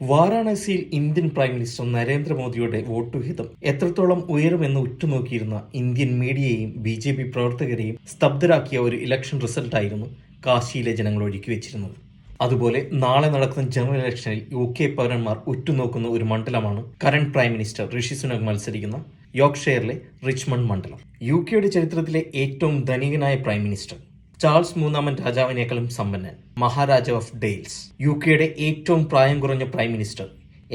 വാരാണസിയിൽ Indian prime minister നരേന്ദ്രമോദിയുടെ വോട്ടുഹിതം എത്രത്തോളം ഉയരുമെന്ന് ഉറ്റുനോക്കിയിരുന്ന ഇന്ത്യൻ മീഡിയയെയും ബി ജെ പി പ്രവർത്തകരെയും സ്തബ്ധരാക്കിയ ഒരു ഇലക്ഷൻ റിസൾട്ടായിരുന്നു കാശിയിലെ ജനങ്ങൾ ഒരുക്കി വെച്ചിരുന്നത്. അതുപോലെ നാളെ നടക്കുന്ന ജനറൽ ഇലക്ഷനിൽ യു കെ പൗരന്മാർ ഉറ്റുനോക്കുന്ന ഒരു മണ്ഡലമാണ് current prime minister Rishi Sunak മത്സരിക്കുന്ന യോർക്ക്ഷയറിലെ റിച്ച്മണ്ട് മണ്ഡലം. യു കെയുടെ ചരിത്രത്തിലെ ഏറ്റവും ധനികനായ പ്രൈം മിനിസ്റ്റർ ചാൾസ് മൂന്നാമൻ രാജാവിനേക്കാളും സമ്പന്നൻ. മഹാരാജാവ് ഓഫ് ഡെയിൽസ്. യു കെയുടെ ഏറ്റവും പ്രായം കുറഞ്ഞ പ്രൈം മിനിസ്റ്റർ.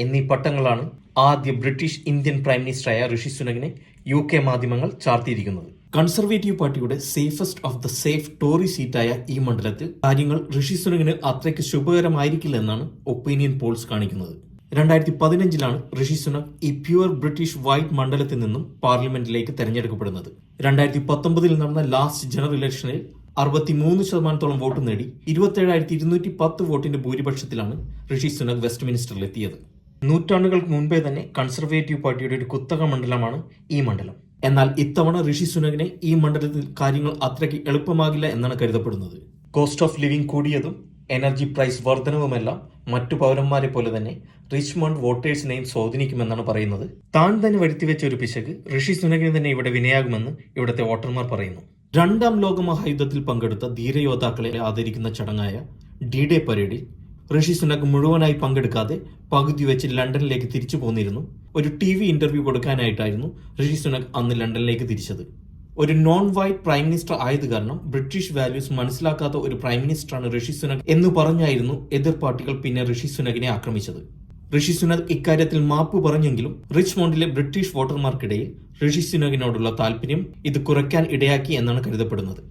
എന്നീ പട്ടങ്ങളാണ് ആദ്യ ബ്രിട്ടീഷ് ഇന്ത്യൻ പ്രൈം മിനിസ്റ്ററായ ഋഷി സുനകിനെ യു കെ മാധ്യമങ്ങൾ ചാർത്തിയിരിക്കുന്നത്. കൺസർവേറ്റീവ് പാർട്ടിയുടെ safest of the safe Tory സീറ്റായ ഈ മണ്ഡലത്തിൽ കാര്യങ്ങൾ ഋഷി സുനകിന് അത്രയ്ക്ക് ശുഭകരമായിരിക്കില്ല എന്നാണ് ഒപ്പീനിയൻ പോൾസ് കാണിക്കുന്നത്. രണ്ടായിരത്തി പതിനഞ്ചിലാണ് ഋഷി സുനക് ഈ പ്യുവർ ബ്രിട്ടീഷ് വൈറ്റ് മണ്ഡലത്തിൽ നിന്നും പാർലമെന്റിലേക്ക് തെരഞ്ഞെടുക്കപ്പെടുന്നത്. രണ്ടായിരത്തി പത്തൊമ്പതിൽ നടന്ന ലാസ്റ്റ് ജനറൽ ഇലക്ഷനിൽ അറുപത്തിമൂന്ന് ശതമാനത്തോളം വോട്ട് നേടി ഇരുപത്തേഴായിരത്തി ഇരുന്നൂറ്റി പത്ത് വോട്ടിന്റെ ഭൂരിപക്ഷത്തിലാണ് ഋഷി സുനക് വെസ്റ്റ് മിനിസ്റ്ററിൽ എത്തിയത്. നൂറ്റാണ്ടുകൾക്ക് മുൻപേ തന്നെ കൺസർവേറ്റീവ് പാർട്ടിയുടെ ഒരു കുത്തക മണ്ഡലമാണ് ഈ മണ്ഡലം. എന്നാൽ ഇത്തവണ ഋഷി സുനകിനെ ഈ മണ്ഡലത്തിൽ കാര്യങ്ങൾ അത്രയ്ക്ക് എളുപ്പമാകില്ല എന്നാണ് കരുതപ്പെടുന്നത്. കോസ്റ്റ് ഓഫ് ലിവിംഗ് കൂടിയതും എനർജി പ്രൈസ് വർധനവുമെല്ലാം മറ്റു പൗരന്മാരെ പോലെ തന്നെ റിച്ച്മണ്ട് വോട്ടേഴ്സിനെയും സ്വാധീനിക്കുമെന്നാണ് പറയുന്നത്. താൻ തന്നെ വരുത്തിവെച്ച ഒരു പിശക് ഋഷി സുനകിന് തന്നെ ഇവിടെ വിനയാകുമെന്ന് ഇവിടുത്തെ വോട്ടർമാർ പറയുന്നു. രണ്ടാം ലോക മഹായുദ്ധത്തിൽ പങ്കെടുത്ത ധീരയോദ്ധാക്കളെ ആദരിക്കുന്ന ചടങ്ങായ ഡി ഡേ പരേഡിൽ ഋഷി സുനക് മുഴുവനായി പങ്കെടുക്കാതെ പകുതി വെച്ച് ലണ്ടനിലേക്ക് തിരിച്ചു പോന്നിരുന്നു. ഒരു ടി വി ഇന്റർവ്യൂ കൊടുക്കാനായിട്ടായിരുന്നു ഋഷി സുനക് അന്ന് ലണ്ടനിലേക്ക് തിരിച്ചത്. ഒരു നോൺ വൈറ്റ് പ്രൈം മിനിസ്റ്റർ ആയത് കാരണം ബ്രിട്ടീഷ് വാല്യൂസ് മനസ്സിലാക്കാത്ത ഒരു പ്രൈം മിനിസ്റ്ററാണ് ഋഷി സുനക് എന്ന് പറഞ്ഞായിരുന്നു എതിർ പാർട്ടികൾ പിന്നെ ഋഷി സുനകിനെ ആക്രമിച്ചത്. ഋഷി സുനക് ഇക്കാര്യത്തിൽ മാപ്പ് പറഞ്ഞെങ്കിലും റിച്ച്മോണ്ടിലെ ബ്രിട്ടീഷ് വോട്ടർമാർക്കിടയിൽ ഋഷി സുനകിനോടുള്ള താല്പര്യം ഇത് കുറയ്ക്കാൻ ഇടയാക്കി എന്നാണ് കരുതപ്പെടുന്നത്.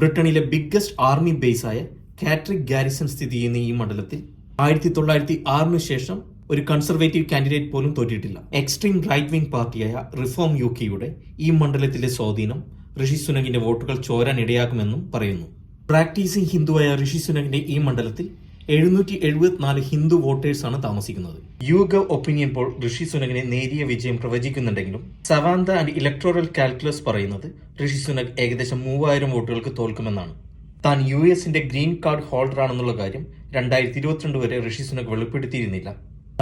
ബ്രിട്ടനിലെ ബിഗ്ഗസ്റ്റ് ആർമി ബേസായ കാട്രിക് ഗാരിസൺ സ്ഥിതി ചെയ്യുന്ന ഈ മണ്ഡലത്തിൽ ആയിരത്തി തൊള്ളായിരത്തി ആറിന് ശേഷം ഒരു കൺസർവേറ്റീവ് കാൻഡിഡേറ്റ് പോലും തോറ്റിട്ടില്ല. എക്സ്ട്രീം റൈറ്റ് വിംഗ് പാർട്ടിയായ റിഫോം യു കെയുടെ ഈ മണ്ഡലത്തിലെ സ്വാധീനം ഋഷി സുനകിന്റെ വോട്ടുകൾ ചോരാൻ ഇടയാക്കുമെന്നും പറയുന്നു. പ്രാക്ടീസിംഗ് ഹിന്ദുവായ ഋഷി സുനകിന്റെ ഈ മണ്ഡലത്തിൽ എഴുന്നൂറ്റി എഴുപത്തിനാല് ഹിന്ദു വോട്ടേഴ്സാണ് താമസിക്കുന്നത്. യുഗ ഒപ്പീനിയൻ പോൾ ഋഷി സുനകിനെ നേരിയ വിജയം പ്രവചിക്കുന്നുണ്ടെങ്കിലും സവാന്ത ആൻഡ് ഇലക്ട്രോറൽ കാൽക്കുലസ് പറയുന്നത് ഋഷി സുനക് ഏകദേശം മൂവായിരം വോട്ടുകൾക്ക് തോൽക്കുമെന്നാണ്. താൻ യു എസിന്റെ ഗ്രീൻ കാർഡ് ഹോൾഡറാണെന്നുള്ള കാര്യം രണ്ടായിരത്തി ഇരുപത്തിരണ്ട് വരെ ഋഷി സുനക് വെളിപ്പെടുത്തിയിരുന്നില്ല.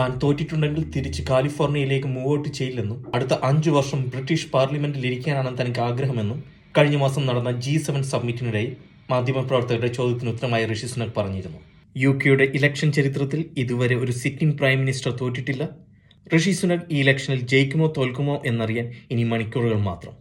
താൻ തോറ്റിട്ടുണ്ടെങ്കിൽ തിരിച്ച് കാലിഫോർണിയയിലേക്ക് മൂവ് ഔട്ട് ചെയ്യില്ലെന്നും അടുത്ത അഞ്ചു വർഷം ബ്രിട്ടീഷ് പാർലമെന്റിൽ ഇരിക്കാനാണ് തനിക്ക് ആഗ്രഹമെന്നും കഴിഞ്ഞ മാസം നടന്ന ജി സെവൻ സബ്മിറ്റിനിടയിൽ മാധ്യമപ്രവർത്തകരുടെ ചോദ്യത്തിന് ഉത്തരമായി ഋഷി സുനക് പറഞ്ഞിരുന്നു. യു കെയുടെ ഇലക്ഷൻ ചരിത്രത്തിൽ ഇതുവരെ ഒരു സിറ്റിംഗ് പ്രൈം മിനിസ്റ്റർ തോറ്റിട്ടില്ല. ഋഷി സുനക് ഈ ഇലക്ഷനിൽ ജയിക്കുമോ തോൽക്കുമോ എന്നറിയാൻ ഇനി മണിക്കൂറുകൾ മാത്രം.